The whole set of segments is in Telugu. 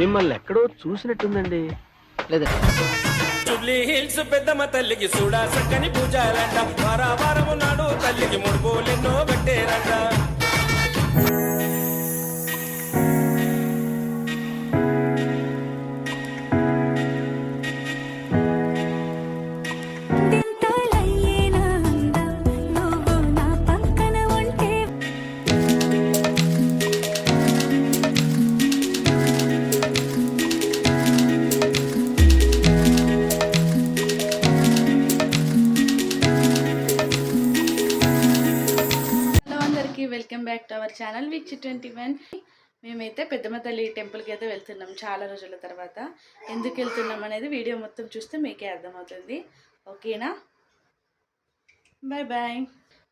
మిమ్మల్ని ఎక్కడో చూసినట్టుందండి. లేదా జూబ్లీ హిల్స్ పెద్దమ్మ తల్లికి చూడా చక్కని పూజారంట వారా వారము నాడు తల్లికి ముడుపులెన్నో పెట్టేరంట. Welcome back to our channel which twenty one. మేమైతే పెద్దమ్మ తల్లి టెంపుల్కి అయితే వెళ్తున్నాం చాలా రోజుల తర్వాత. ఎందుకు వెళ్తున్నాం అనేది వీడియో మొత్తం చూస్తే మీకే అర్థమవుతుంది. ఓకేనా? బాయ్ బాయ్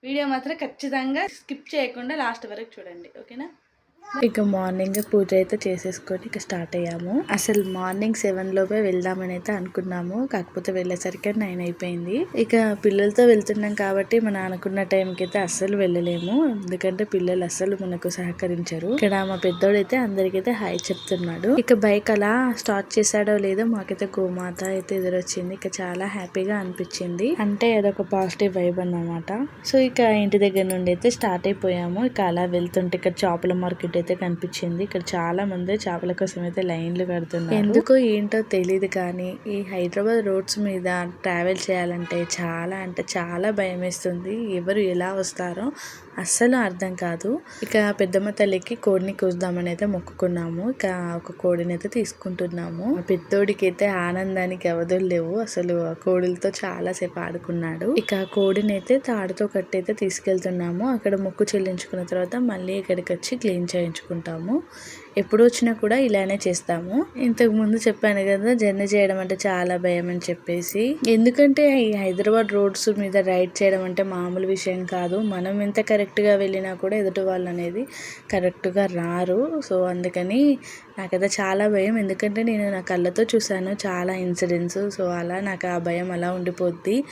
వీడియో మాత్రం ఖచ్చితంగా స్కిప్ చేయకుండా లాస్ట్ వరకు చూడండి. ఓకేనా? ఇక మార్నింగ్ పూజ అయితే చేసేసుకొని ఇక స్టార్ట్ అయ్యాము. అసలు మార్నింగ్ సెవెన్ లోపే వెళ్దామని అయితే అనుకున్నాము. కాకపోతే వెళ్ళేసరికి నైన్ అయిపోయింది. ఇక పిల్లలతో వెళ్తున్నాం కాబట్టి మనం అనుకున్న టైంకి అయితే అస్సలు వెళ్ళలేము. ఎందుకంటే పిల్లలు అస్సలు మనకు సహకరించరు. ఇక్కడ మా పెద్దోడైతే అందరికైతే హాయ్ చెప్తున్నాడు. ఇక బైక్ అలా స్టార్ట్ చేశాడో లేదో మాకైతే గోమాత అయితే ఎదురొచ్చింది. ఇక చాలా హ్యాపీగా అనిపించింది. అంటే అదొక పాజిటివ్ వైబ్ అన్నమాట. సో ఇక ఇంటి దగ్గర నుండి అయితే స్టార్ట్ అయిపోయాము. ఇక అలా వెళ్తుంటే ఇక్కడ చేపల మార్కెట్ అయితే కనిపించింది. ఇక్కడ చాలా మంది చేపల కోసం అయితే లైన్లు కడుతున్నారు. ఎందుకో ఏంటో తెలియదు కానీ ఈ హైదరాబాద్ రోడ్స్ మీద ట్రావెల్ చేయాలంటే చాలా అంటే చాలా భయం వేస్తుంది ఎవరు ఎలా వస్తారో అస్సలు అర్థం కాదు. ఇక పెద్దమ్మ తల్లికి కోడిని కోద్దామని అయితే మొక్కుకున్నాము. ఇక ఒక కోడిని అయితే తీసుకుంటున్నాము. పెద్దోడికి అయితే ఆనందానికి అవధులు లేవు. అసలు ఆ కోడులతో చాలా సేపు ఆడుకున్నాడు. ఇక కోడిని అయితే తాడుతో కట్టి అయితే తీసుకెళ్తున్నాము. అక్కడ మొక్కు చెల్లించుకున్న తర్వాత మళ్ళీ ఇక్కడికి వచ్చి క్లీన్ చేయించుకుంటాము. ఎప్పుడు వచ్చినా కూడా ఇలానే చేస్తాము. ఇంతకు ముందు చెప్పాను కదా జర్నీ చేయడం అంటే చాలా భయం అని చెప్పేసి. ఎందుకంటే ఈ హైదరాబాద్ రోడ్స్ మీద రైడ్ చేయడం అంటే మామూలు విషయం కాదు. మనం ఎంత కరెక్ట్గా వెళ్ళినా కూడా ఎదుటి వాళ్ళు అనేది కరెక్ట్గా రారు. సో అందుకని నాకైతే చాలా భయం. ఎందుకంటే నేను నా కళ్ళతో చూశాను చాలా ఇన్సిడెంట్స్. సో అలా నాకు ఆ భయం అలా ఉండిపోద్ది.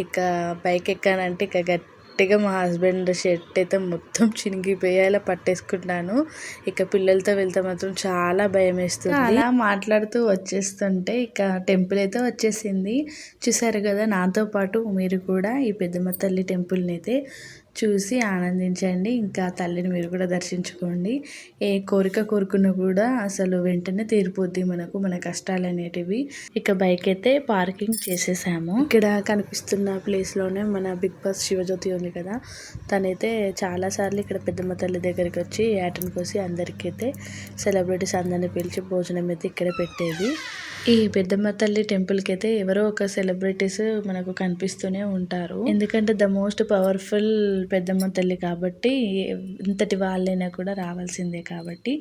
ఇక బైక్ ఎక్కానంటే ఇక గట్టిగా మా హస్బెండ్ షర్ట్ అయితే మొత్తం చినిగిపోయేలా పట్టేసుకుంటాను. ఇక పిల్లలతో వెళ్తే మాత్రం చాలా భయం వేస్తుంది అలా మాట్లాడుతూ వచ్చేస్తుంటే ఇక టెంపుల్ అయితే వచ్చేసింది. చూసారు కదా నాతో పాటు మీరు కూడా ఈ పెద్దమ్మ తల్లి టెంపుల్ని అయితే చూసి ఆనందించండి. ఇంకా తల్లిని మీరు కూడా దర్శించుకోండి. ఏ కోరిక కోరుకున్నా కూడా అసలు వెంటనే తీరిపోద్ది మనకు మన కష్టాలు అనేటివి. ఇక బైక్ అయితే పార్కింగ్ చేసేసాము. ఇక్కడ కనిపిస్తున్న ప్లేస్లోనే మన బిగ్ బాస్ శివజ్యోతి ఉంది కదా. తనైతే చాలాసార్లు ఇక్కడ పెద్దమ్మ తల్లి దగ్గరికి వచ్చి యాటను కోసి అందరికైతే సెలబ్రిటీస్ అందరిని పిలిచి భోజనం అయితే ఇక్కడ పెట్టేది. ఈ పెద్దమ్మ తల్లి టెంపుల్కి అయితే ఎవరో ఒక సెలబ్రిటీస్ మనకు కనిపిస్తూనే ఉంటారు. ఎందుకంటే ద మోస్ట్ పవర్ఫుల్ పెద్దమ్మ తల్లి కాబట్టి ఇంతటి వాళ్ళైనా కూడా రావాల్సిందే కాబట్టి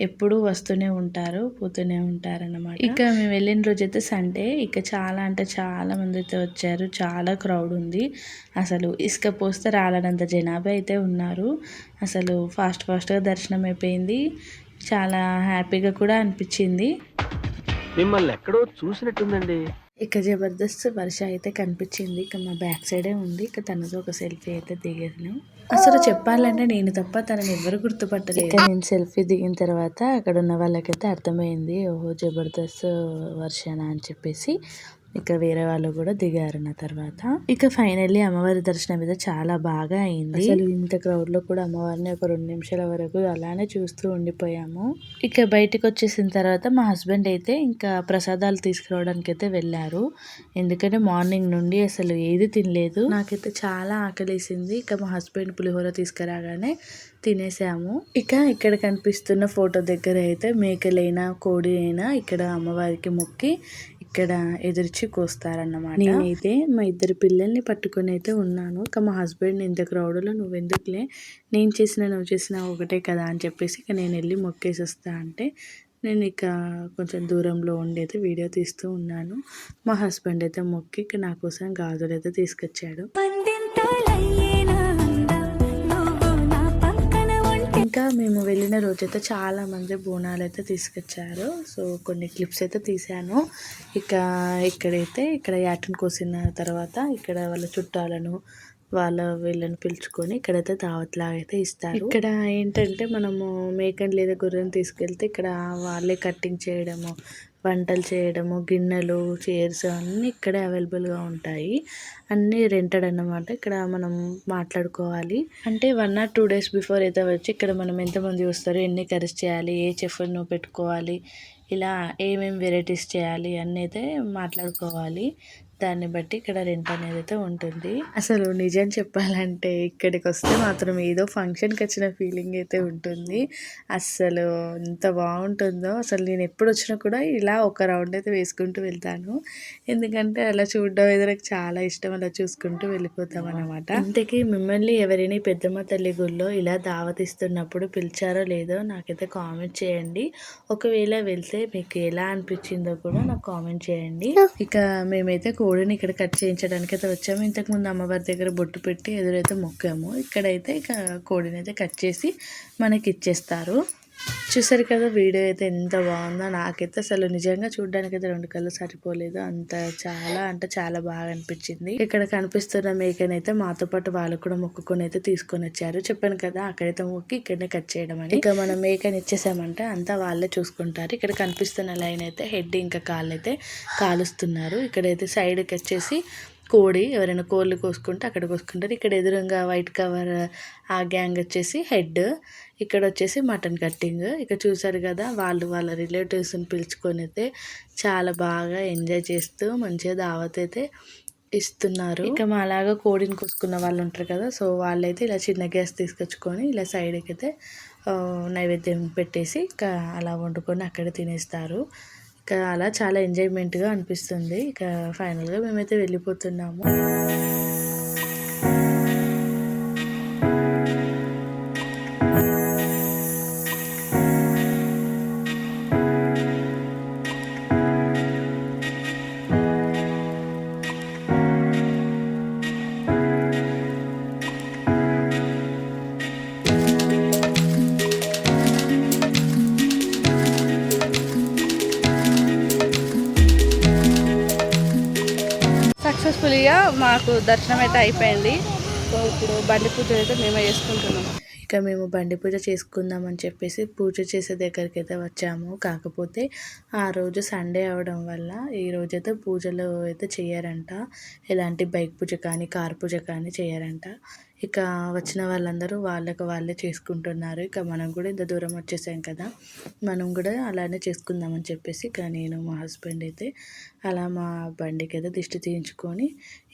ఎప్పుడూ వస్తూనే ఉంటారు పోతూనే ఉంటారు అన్నమాట ఇక మేము వెళ్ళిన రోజు అయితే సండే. ఇక చాలా అంటే చాలా మంది అయితే వచ్చారు. చాలా క్రౌడ్ ఉంది. అసలు ఇసుక పోస్తే రాలనంత జనాభా అయితే ఉన్నారు. అసలు ఫాస్ట్ ఫాస్ట్గా దర్శనం అయిపోయింది. చాలా హ్యాపీగా కూడా అనిపించింది. మిమ్మల్ని ఎక్కడో చూసినట్టుందండి. ఇక జబర్దస్త్ వర్ష అయితే కనిపించింది. ఇక మా బ్యాక్ సైడే ఉంది. ఇక తనతో ఒక సెల్ఫీ అయితే దిగాను. అసలు చెప్పాలంటే నేను తప్ప తనని ఎవరు గుర్తుపట్టలేదు. ఇక నేను సెల్ఫీ దిగిన తర్వాత అక్కడ ఉన్న వాళ్ళకైతే అర్థమైంది. ఓహో జబర్దస్త్ వర్షన అని చెప్పేసి. ఇక వేరే వాళ్ళు కూడా దిగారు నా తర్వాత. ఇక ఫైనల్లీ అమ్మవారి దర్శనం అయితే చాలా బాగా అయింది. అసలు ఇంత క్రౌడ్లో కూడా అమ్మవారిని ఒక రెండు నిమిషాల వరకు అలానే చూస్తూ ఉండిపోయాము. ఇక బయటకు వచ్చేసిన తర్వాత మా హస్బెండ్ అయితే ఇంకా ప్రసాదాలు తీసుకురావడానికి అయితే వెళ్ళారు. ఎందుకంటే మార్నింగ్ నుండి అసలు ఏది తినలేదు. నాకైతే చాలా ఆకలేసింది. ఇక మా హస్బెండ్ పులిహోర తీసుకురాగానే తినేసాము. ఇక ఇక్కడ కనిపిస్తున్న ఫోటో దగ్గర అయితే మేకలైనా కోడి అయినా ఇక్కడ అమ్మవారికి మొక్కి ఇక్కడ ఎదురుచి కోస్తారన్నమాట. నేనైతే మా ఇద్దరు పిల్లల్ని పట్టుకొని అయితే ఉన్నాను. ఇక మా హస్బెండ్ ఇంత క్రౌడ్లో నువ్వు ఎందుకులే నేను చేసిన నువ్వు చేసిన ఒకటే కదా అని చెప్పేసి ఇక నేను వెళ్ళి మొక్కేసి వస్తా అంటే నేను ఇక కొంచెం దూరంలో ఉండి అయితే వీడియో తీస్తూ ఉన్నాను. మా హస్బెండ్ అయితే మొక్కి ఇక నా కోసం గాజులు అయితే తీసుకొచ్చాడు ఇంకా మేము వెళ్ళిన రోజైతే చాలా మంది బోనాలు అయితే తీసుకొచ్చారు. సో కొన్ని క్లిప్స్ అయితే తీసాను ఇక ఇక్కడైతే ఇక్కడ యాటను కోసిన తర్వాత ఇక్కడ వాళ్ళ చుట్టాలను వాళ్ళ వీళ్ళని పిలుచుకొని ఇక్కడైతే దావత్లాగా అయితే ఇస్తారు. ఇక్కడ ఏంటంటే మనము మేకని లేదా గొర్రెని తీసుకెళ్తే ఇక్కడ వాళ్ళే కట్టింగ్ చేయడము వంటలు చేయడము గిన్నెలు చైర్స్ అన్నీ ఇక్కడే అవైలబుల్గా ఉంటాయి. అన్నీ రెంటెడ్ అన్నమాట. ఇక్కడ మనం మాట్లాడుకోవాలి. అంటే one or two days before అయితే వచ్చి ఇక్కడ మనం ఎంతమంది వస్తారు ఎన్ని కర్రీస్ చేయాలి ఏ చెఫ్ను పెట్టుకోవాలి ఇలా ఏమేమి వెరైటీస్ చేయాలి అన్నీ అయితే మాట్లాడుకోవాలి. దాన్ని బట్టి ఇక్కడ రెంట్ అనేది అయితే ఉంటుంది. అసలు నిజం చెప్పాలంటే ఇక్కడికి వస్తే మాత్రం ఏదో ఫంక్షన్కి వచ్చిన ఫీలింగ్ అయితే ఉంటుంది. అస్సలు ఎంత బాగుంటుందో అసలు నేను ఎప్పుడు వచ్చినా కూడా ఇలా ఒక రౌండ్ అయితే వేసుకుంటూ వెళ్తాను. ఎందుకంటే అలా చూడడం అయితే నాకు చాలా ఇష్టం. అలా చూసుకుంటూ వెళ్ళిపోతాం అనమాట ఇంతకీ మిమ్మల్ని ఎవరైనా పెద్దమ్మ తల్లి గుళ్ళో ఇలా దావతిస్తున్నప్పుడు పిలిచారో లేదో నాకైతే కామెంట్ చేయండి. ఒకవేళ వెళ్తే మీకు ఎలా అనిపించిందో కూడా నాకు కామెంట్ చేయండి. ఇక మేమైతే కోడిని ఇక్కడ కట్ చేయించడానికి అయితే వచ్చాము. ఇంతకు ముందు అమ్మవారి దగ్గర బొట్టు పెట్టి ఎదురైతే మొక్కాము. ఇక్కడైతే ఇక కోడిని అయితే కట్ చేసి మనకి ఇచ్చేస్తారు. చూసారు కదా వీడియో అయితే ఎంత బాగుందో. నాకైతే అసలు నిజంగా చూడడానికి అయితే రెండు కళ్ళు సరిపోలేదు. అంత చాలా అంటే చాలా బాగా అనిపించింది. ఇక్కడ కనిపిస్తున్న మేకనైతే మాతో పాటు వాళ్ళు కూడా మొక్కుకొని అయితే తీసుకొని వచ్చారు. చెప్పాను కదా అక్కడైతే మొక్కి ఇక్కడనే కట్ చేయడం అని. ఇక మనం మేకని ఇచ్చేసామంటే అంతా వాళ్ళే చూసుకుంటారు. ఇక్కడ కనిపిస్తున్న లైన్ అయితే హెడ్ ఇంకా కాళ్ళు అయితే కాలుస్తున్నారు. ఇక్కడైతే సైడ్కి వచ్చేసి కోడి ఎవరైనా కోళ్ళు కోసుకుంటే అక్కడ కోసుకుంటారు. ఇక్కడ ఎదురుగా వైట్ కవర్ ఆ గ్యాంగ్ వచ్చేసి హెడ్. ఇక్కడ వచ్చేసి మటన్ కట్టింగ్. ఇక్కడ చూసారు కదా వాళ్ళు వాళ్ళ రిలేటివ్స్ని పిలుచుకొని అయితే చాలా బాగా ఎంజాయ్ చేస్తూ మంచిగా దావత్ అయితే ఇస్తున్నారు. ఇక మా అలాగా కోడిని కోసుకున్న వాళ్ళు ఉంటారు కదా సో వాళ్ళైతే ఇలా చిన్న గ్యాస్ తీసుకొచ్చుకొని ఇలా సైడ్కి అయితే నైవేద్యం పెట్టేసి అలా వండుకొని అక్కడే తినేస్తారు. అలా చాలా ఎంజాయ్మెంట్గా అనిపిస్తుంది. ఇక ఫైనల్గా మేమైతే వెళ్ళిపోతున్నాము. మాకు దర్శనం అయితే అయిపోయింది. సో ఇప్పుడు బండి పూజ అయితే మేమే చేసుకుంటున్నాము ఇక మేము బండి పూజ చేసుకుందాం అని చెప్పేసి పూజ చేసే దగ్గరికి అయితే వచ్చాము. కాకపోతే ఆ రోజు సండే అవడం వల్ల ఈ రోజైతే పూజలు అయితే చేయరంట. ఎలాంటి బైక్ పూజ కానీ కార్ పూజ కానీ చేయరంట. ఇక వచ్చిన వాళ్ళందరూ వాళ్ళకి వాళ్ళే చేసుకుంటున్నారు. ఇక మనం కూడా ఇంత దూరం వచ్చేసాం కదా మనం కూడా అలానే చేసుకుందామని చెప్పేసి ఇక నేను మా హస్బెండ్ అయితే అలా మా బండికి అయితే దిష్టి తీయించుకొని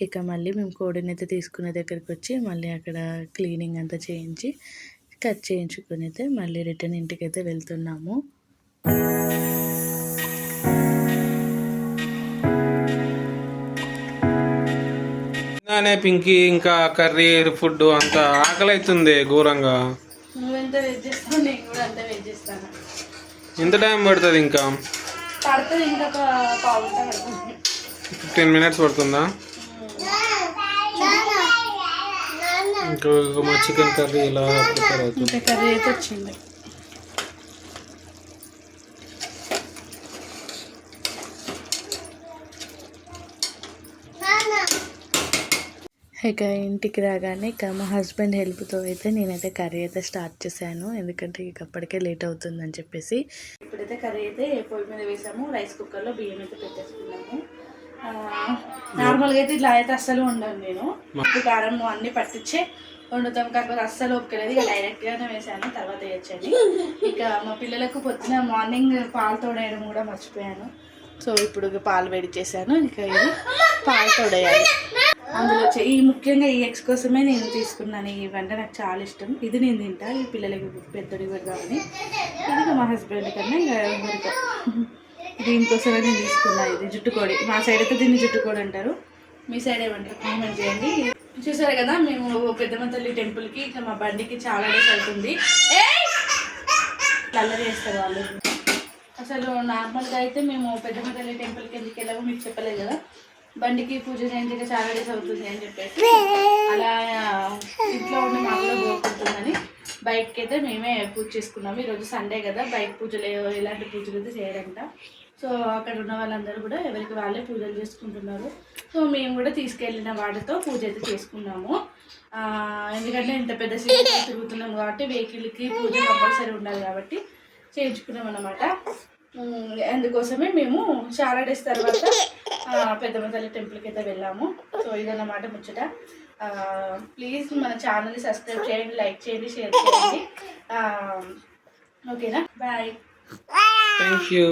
ఇక మళ్ళీ మేము కోడిని అయితే తీసుకునే దగ్గరికి వచ్చి మళ్ళీ అక్కడ క్లీనింగ్ అంతా చేయించి కట్ చేయించుకొని అయితే మళ్ళీ రిటర్న్ ఇంటికి అయితే వెళ్తున్నాము. అనే పింకీ ఇంకా కర్రీ ఫుడ్ అంత ఆకలి అవుతుంది ఘోరంగా. నువ్వెంత వెయిట్ చేస్తావు నేను కూడా అంత వెయిట్ చేస్తాను. ఎంత టైం పడుతుంది ఇంకా? పడుతుంది ఇంకొక పావు గంట పడుతుంది. ఫిఫ్టీన్ మినిట్స్ పడుతుందా? ఇంకా మా చికెన్ కర్రీ ఇలా ప్రిపేర్ అవుతుంది? ఇంకా కర్రీ అయితే వచ్చింది. ఇక ఇంటికి రాగానే ఇక మా హస్బెండ్ హెల్ప్తో అయితే నేనైతే కర్రీ అయితే స్టార్ట్ చేశాను. ఎందుకంటే ఇక అప్పటికే లేట్ అవుతుందని చెప్పేసి ఇప్పుడైతే కర్రీ అయితే పొయ్యి మీద వేసాము. రైస్ కుక్కర్లో బియ్యం అయితే పెట్టేసుకున్నాము. నార్మల్గా అయితే ఇట్లా అయితే అస్సలు ఉండను నేను. ఉప్పు కారం అన్నీ పట్టించే వండుతాం. కాకపోతే అస్సలు ఒప్పుకోలేదు. ఇక డైరెక్ట్గానే వేసాను. తర్వాత వేయచ్చండి ఇక మా పిల్లలకు పొద్దున మార్నింగ్ పాలు తోడేయడం కూడా మర్చిపోయాను. సో ఇప్పుడు పాలు వేడి చేశాను. ఇక ఇది పాలు తోడేయాలి. అందులో వచ్చే- ఈ ముఖ్యంగా ఈ ఎగ్స్ కోసమే నేను తీసుకున్నాను. ఈ వంట నాకు చాలా ఇష్టం. ఇది నేను తింటా. ఈ పిల్లలకి పెద్దడి పెడదామని. ఇది మా హస్బెండ్ కన్నా ఇక దీనికోసమే నేను తీసుకున్నా ఇది. జుట్టుకోడి. మా సైడ్ అయితే దీన్ని జుట్టుకోడి అంటారు. మీ సైడ్ ఏమంటారు? కామెంట్ చేయండి. చూసారు కదా మేము పెద్దమ్మ తల్లి టెంపుల్కి ఇక మా బండికి చాలా డేస్ అవుతుంది. కలర్ అల్లరి చేస్తారు వాళ్ళు. అసలు నార్మల్గా అయితే మేము పెద్దమ్మ తల్లి టెంపుల్కి ఎందుకు వెళ్ళామో మీకు చెప్పలేదు కదా. బండికి పూజ చేయించక చాలా డేస్ అవుతుంది అని చెప్పేసి. అలా ఇంట్లో ఉండి మాకు కూడా కోరుకుంటుందని బయటకి అయితే మేమే పూజ చేసుకున్నాము. ఈరోజు సండే కదా బయట పూజలు ఎలాంటి పూజలు అయితే చేయడంట సో అక్కడ ఉన్న వాళ్ళందరూ కూడా ఎవరికి వాళ్ళే పూజలు చేసుకుంటున్నారు. సో మేము కూడా తీసుకెళ్ళిన వాటితో పూజ అయితే చేసుకున్నాము. ఎందుకంటే ఇంత పెద్ద సిటీ తిరుగుతున్నాం కాబట్టి వెహికల్కి పూజ కంపల్సరీ ఉండాలి కాబట్టి చేయించుకున్నాం అన్నమాట ఉమ్, అందుకోసమే మేము చాలా డేస్ తర్వాత పెద్దమ్మ తల్లి టెంపుల్కి అయితే వెళ్ళాము. సో ఇదన్నమాట ముచ్చట. ప్లీజ్ మన ఛానల్ని సబ్స్క్రైబ్ చేయండి లైక్ చేయండి షేర్ చేయండి. ఓకేనా? Bye thank you